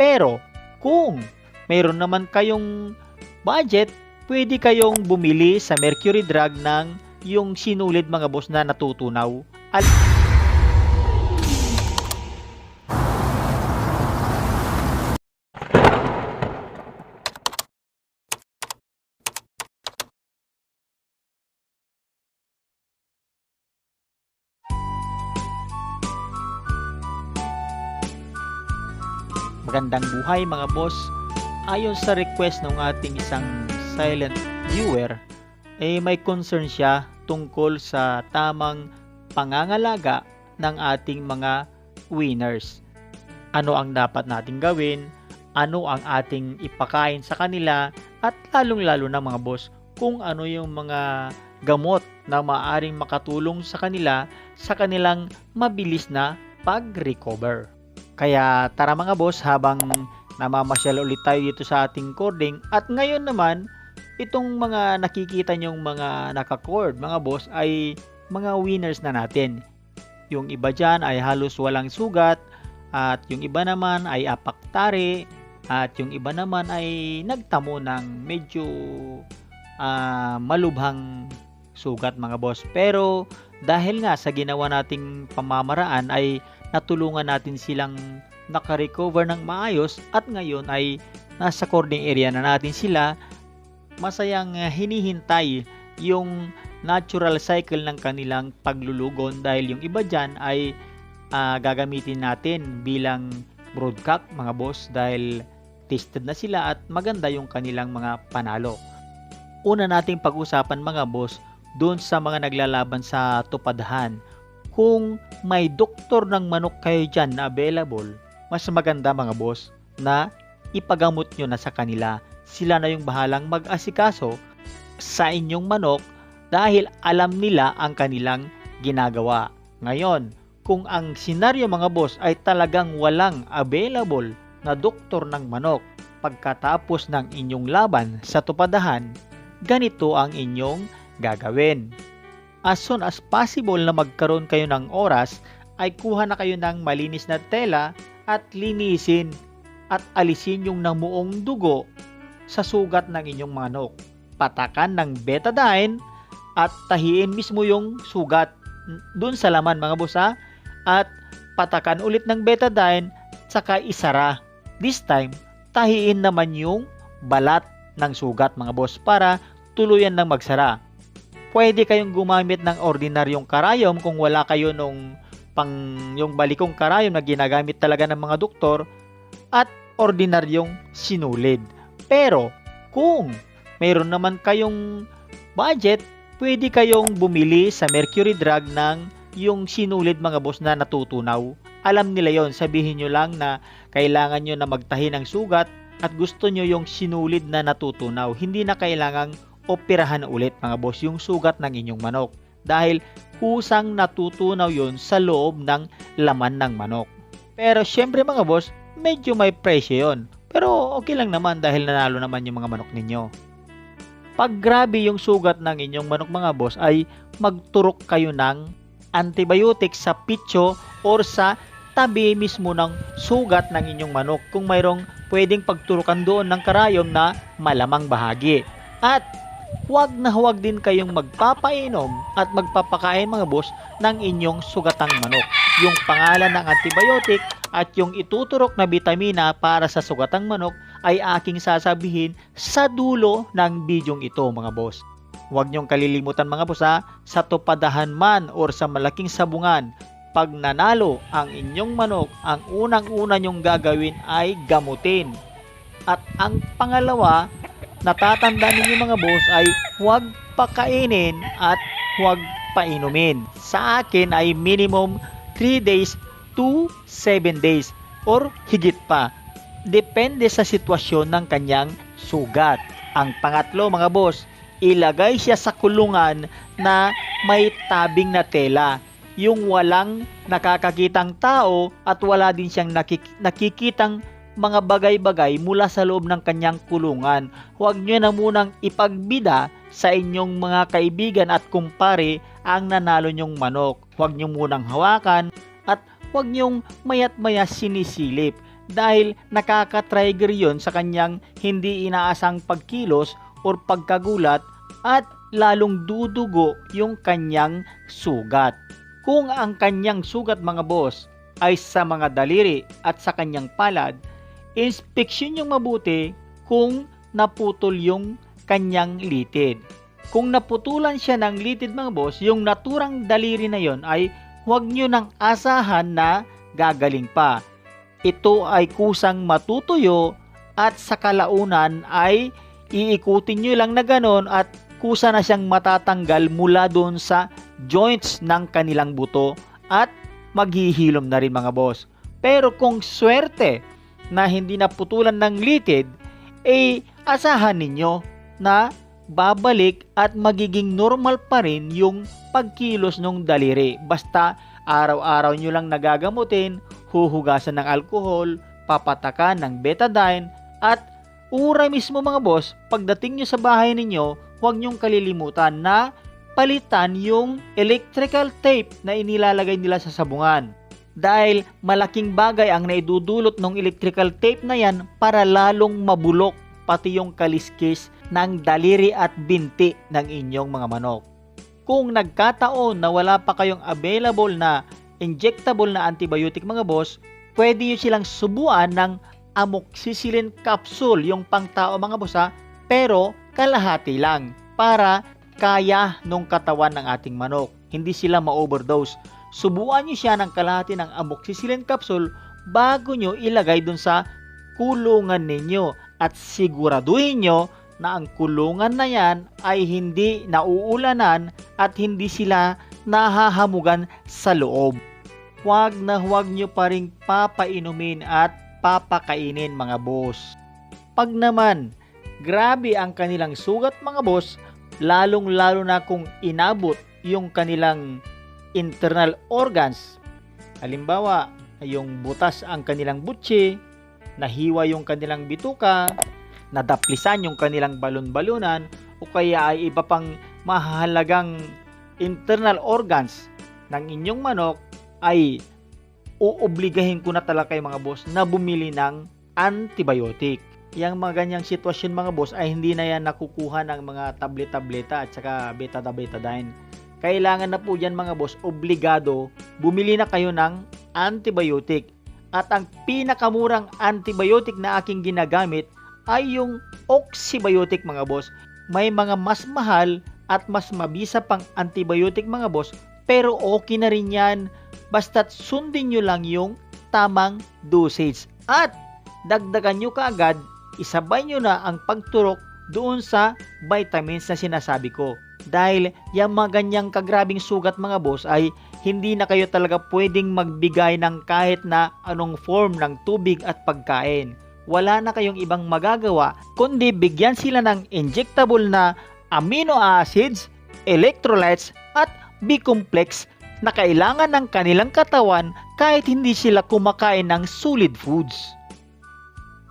Pero kung mayroon naman kayong budget, pwede kayong bumili sa Mercury Drug ng yung sinulid mga boss na natutunaw. Al- Magandang buhay mga boss. Ayon sa request ng ating isang silent viewer, eh may concern siya tungkol sa tamang pangangalaga ng ating mga winners. Ano ang dapat nating gawin? Ano ang ating ipakain sa kanila? At lalong-lalo na mga boss, kung ano yung mga gamot na maaring makatulong sa kanila sa kanilang mabilis na pag-recover. Kaya tara mga boss habang namamasyal ulit tayo dito sa ating cording at ngayon naman itong mga nakikita nyong mga naka-cord mga boss ay mga winners na natin. Yung iba dyan ay halos walang sugat at yung iba naman ay apaktari at yung iba naman ay nagtamo ng medyo ah, malubhang sugat mga boss. Pero dahil nga sa ginawa nating pamamaraan ay natulungan natin silang nakarecover ng maayos at ngayon ay nasa cording area na natin sila masayang uh, hinihintay yung natural cycle ng kanilang paglulugon dahil yung iba dyan ay ah, gagamitin natin bilang broadcock mga boss dahil tested na sila at maganda yung kanilang mga panalo. Una nating pag-usapan mga boss doon sa mga naglalaban sa tupadhan kung may doktor ng manok kayo dyan na available, mas maganda mga boss na ipagamot nyo na sa kanila. Sila na yung bahalang mag-asikaso sa inyong manok dahil alam nila ang kanilang ginagawa. Ngayon, kung ang senaryo mga boss ay talagang walang available na doktor ng manok pagkatapos ng inyong laban sa tupadahan, ganito ang inyong gagawin as soon as possible na magkaroon kayo ng oras ay kuha na kayo ng malinis na tela at linisin at alisin yung namuong dugo sa sugat ng inyong manok. Patakan ng betadine at tahiin mismo yung sugat dun sa laman mga boss ha? at patakan ulit ng betadine saka isara. This time, tahiin naman yung balat ng sugat mga boss para tuluyan ng magsara pwede kayong gumamit ng ordinaryong karayom kung wala kayo nung pang yung balikong karayom na ginagamit talaga ng mga doktor at ordinaryong sinulid. Pero kung mayroon naman kayong budget, pwede kayong bumili sa Mercury Drug ng yung sinulid mga boss na natutunaw. Alam nila yon sabihin nyo lang na kailangan nyo na magtahi ng sugat at gusto nyo yung sinulid na natutunaw. Hindi na kailangang operahan ulit mga boss yung sugat ng inyong manok dahil kusang natutunaw yon sa loob ng laman ng manok. Pero syempre mga boss, medyo may presyo yon. Pero okay lang naman dahil nanalo naman yung mga manok ninyo. Pag grabe yung sugat ng inyong manok mga boss ay magturok kayo ng antibiotic sa pitso or sa tabi mismo ng sugat ng inyong manok kung mayroong pwedeng pagturukan doon ng karayom na malamang bahagi. At huwag na huwag din kayong magpapainom at magpapakain mga boss ng inyong sugatang manok. Yung pangalan ng antibiotic at yung ituturok na bitamina para sa sugatang manok ay aking sasabihin sa dulo ng bidyong ito mga boss. Huwag niyong kalilimutan mga boss ha, sa tupadahan man or sa malaking sabungan, pag nanalo ang inyong manok, ang unang-una niyong gagawin ay gamutin. At ang pangalawa, natatanda ninyo mga boss ay huwag pakainin at huwag painumin. Sa akin ay minimum 3 days to 7 days or higit pa. Depende sa sitwasyon ng kanyang sugat. Ang pangatlo mga boss, ilagay siya sa kulungan na may tabing na tela. Yung walang nakakakitang tao at wala din siyang nakik- nakikitang mga bagay-bagay mula sa loob ng kanyang kulungan. Huwag nyo na munang ipagbida sa inyong mga kaibigan at kumpare ang nanalo nyong manok. Huwag nyo munang hawakan at huwag nyong mayat maya sinisilip dahil nakaka-trigger yon sa kanyang hindi inaasang pagkilos or pagkagulat at lalong dudugo yung kanyang sugat. Kung ang kanyang sugat mga boss ay sa mga daliri at sa kanyang palad, inspeksyon yung mabuti kung naputol yung kanyang litid. Kung naputulan siya ng litid mga boss, yung naturang daliri na yon ay huwag nyo nang asahan na gagaling pa. Ito ay kusang matutuyo at sa kalaunan ay iikutin nyo lang na ganon at kusa na siyang matatanggal mula doon sa joints ng kanilang buto at maghihilom na rin mga boss. Pero kung swerte na hindi naputulan ng litid, eh asahan ninyo na babalik at magiging normal pa rin yung pagkilos ng daliri. Basta araw-araw nyo lang nagagamutin, huhugasan ng alkohol, papatakan ng betadine, at ura mismo mga boss, pagdating nyo sa bahay ninyo, huwag nyong kalilimutan na palitan yung electrical tape na inilalagay nila sa sabungan. Dahil malaking bagay ang naidudulot ng electrical tape na yan para lalong mabulok pati yung kaliskis ng daliri at binti ng inyong mga manok. Kung nagkataon na wala pa kayong available na injectable na antibiotic mga boss, pwede nyo silang subuan ng amoxicillin capsule, yung pangtao mga boss ha, pero kalahati lang para kaya nung katawan ng ating manok. Hindi sila ma-overdose. Subuan nyo siya ng kalahati ng amoxicillin capsule bago nyo ilagay dun sa kulungan ninyo at siguraduhin nyo na ang kulungan na yan ay hindi nauulanan at hindi sila nahahamugan sa loob. Huwag na huwag nyo pa rin papainumin at papakainin mga boss. Pag naman, grabe ang kanilang sugat mga boss, lalong lalo na kung inabot yung kanilang internal organs. Halimbawa, yung butas ang kanilang butsi, nahiwa yung kanilang bituka, nadaplisan yung kanilang balon-balunan, o kaya ay iba pang mahalagang internal organs ng inyong manok ay uobligahin ko na talaga kayo mga boss na bumili ng antibiotic. Yang mga ganyang sitwasyon mga boss ay hindi na yan nakukuha ng mga tablet-tableta at saka beta-betadine. Kailangan na po dyan mga boss, obligado, bumili na kayo ng antibiotic. At ang pinakamurang antibiotic na aking ginagamit ay yung oxybiotic mga boss. May mga mas mahal at mas mabisa pang antibiotic mga boss pero okay na rin yan basta't sundin nyo lang yung tamang dosage at dagdagan nyo kaagad isabay nyo na ang pagturok doon sa vitamins na sinasabi ko dahil yung mga ganyang kagrabing sugat mga boss ay hindi na kayo talaga pwedeng magbigay ng kahit na anong form ng tubig at pagkain wala na kayong ibang magagawa kundi bigyan sila ng injectable na amino acids, electrolytes at B-complex na kailangan ng kanilang katawan kahit hindi sila kumakain ng solid foods.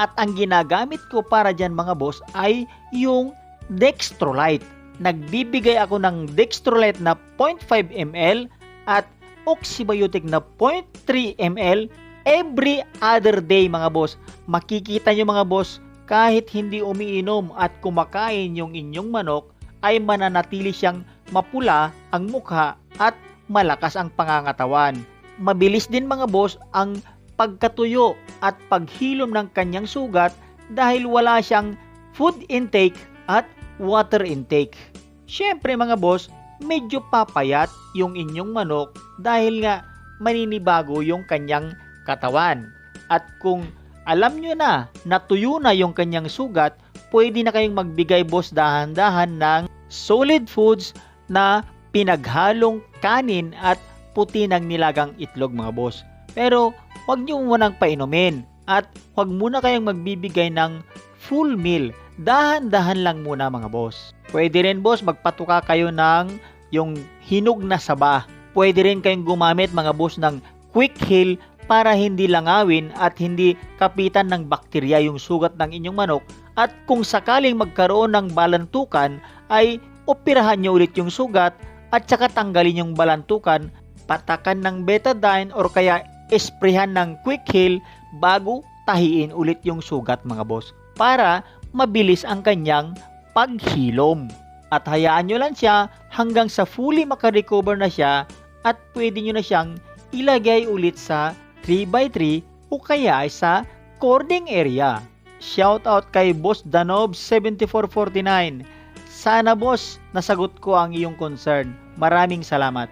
At ang ginagamit ko para dyan mga boss ay yung Dextrolite. Nagbibigay ako ng Dextrolite na 0.5 ml at Oxybiotic na 0.3 ml every other day mga boss. Makikita nyo mga boss, kahit hindi umiinom at kumakain yung inyong manok, ay mananatili siyang mapula ang mukha at malakas ang pangangatawan. Mabilis din mga boss ang pagkatuyo at paghilom ng kanyang sugat dahil wala siyang food intake at water intake. Siyempre mga boss, medyo papayat yung inyong manok dahil nga maninibago yung kanyang katawan. At kung alam nyo na natuyo na yung kanyang sugat, pwede na kayong magbigay boss dahan-dahan ng solid foods na pinaghalong kanin at puti ng nilagang itlog mga boss. Pero huwag nyo munang painumin at huwag muna kayong magbibigay ng full meal. Dahan-dahan lang muna mga boss. Pwede rin boss magpatuka kayo ng yung hinog na saba. Pwede rin kayong gumamit mga boss ng quick heal para hindi langawin at hindi kapitan ng bakterya yung sugat ng inyong manok at kung sakaling magkaroon ng balantukan ay operahan nyo ulit yung sugat at saka tanggalin yung balantukan, patakan ng betadine or kaya esprehan ng quick heal bago tahiin ulit yung sugat mga boss para mabilis ang kanyang paghilom. At hayaan nyo lang siya hanggang sa fully makarecover na siya at pwede nyo na siyang ilagay ulit sa 3x3 o kaya ay sa cording area. Shoutout kay Boss Danob7449. Sana boss, nasagot ko ang iyong concern. Maraming salamat.